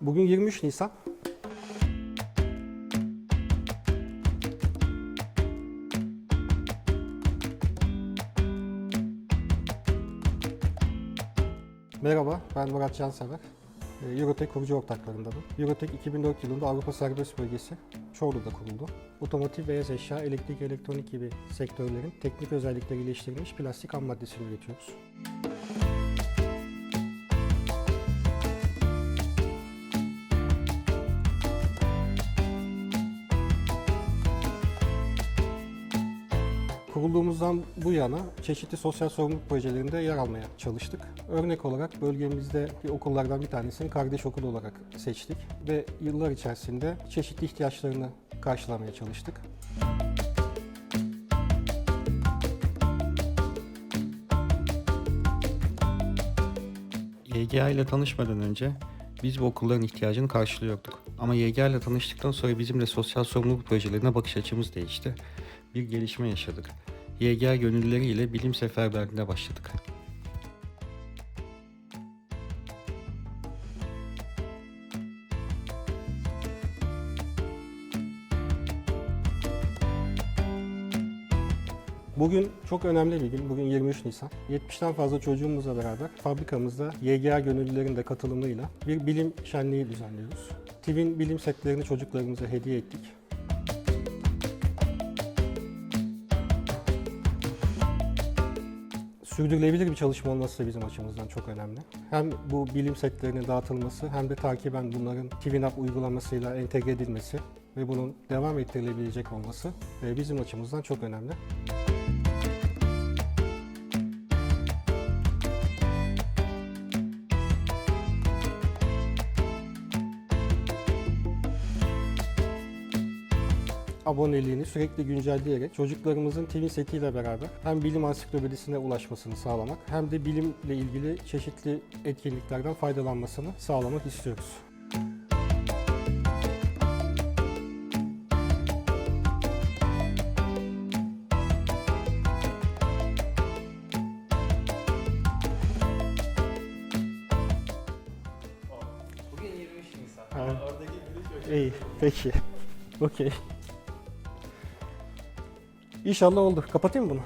Bugün 23 Nisan. Merhaba, ben Murat Cansever. Ee, Eurotek kurucu ortaklarındanım. Eurotek 2004 yılında Avrupa Serbest Bölgesi Çorlu'da kuruldu. Otomotiv, beyaz eşya, elektrik, elektronik gibi sektörlerin teknik özellikleriyle işlenmiş plastik ham maddesini üretiyoruz. Kurulduğumuzdan bu yana çeşitli sosyal sorumluluk projelerinde yer almaya çalıştık. Örnek olarak bölgemizde bir okullardan bir tanesini kardeş okul olarak seçtik ve yıllar içerisinde çeşitli ihtiyaçlarını karşılamaya çalıştık. YGA ile tanışmadan önce biz bu okulların ihtiyacını karşılıyorduk. Ama YGA ile tanıştıktan sonra bizim de sosyal sorumluluk projelerine bakış açımız değişti. Bir gelişme yaşadık. YGA gönüllüleri ile bilim seferberliğine başladık. Bugün çok önemli bir gün. Bugün 23 Nisan. 70'ten fazla çocuğumuzla beraber fabrikamızda YGA gönüllülerin de katılımıyla bir bilim şenliği düzenliyoruz. TİV'in bilim setlerini çocuklarımıza hediye ettik. Sürdürülebilir bir çalışma olması bizim açımızdan çok önemli. Hem bu bilim setlerinin dağıtılması hem de takiben bunların TVNAP uygulamasıyla entegre edilmesi ve bunun devam ettirilebilecek olması e, bizim açımızdan çok önemli. Aboneliğini sürekli güncelleyerek çocuklarımızın TV setiyle beraber hem bilim ansiklopedisine ulaşmasını sağlamak hem de bilimle ilgili çeşitli etkinliklerden faydalanmasını sağlamak istiyoruz. Bugün 23 Nisan. Ha, Oradaki gülüş o. iyi, peki. Okey. İnşallah olur. Kapatayım mı bunu?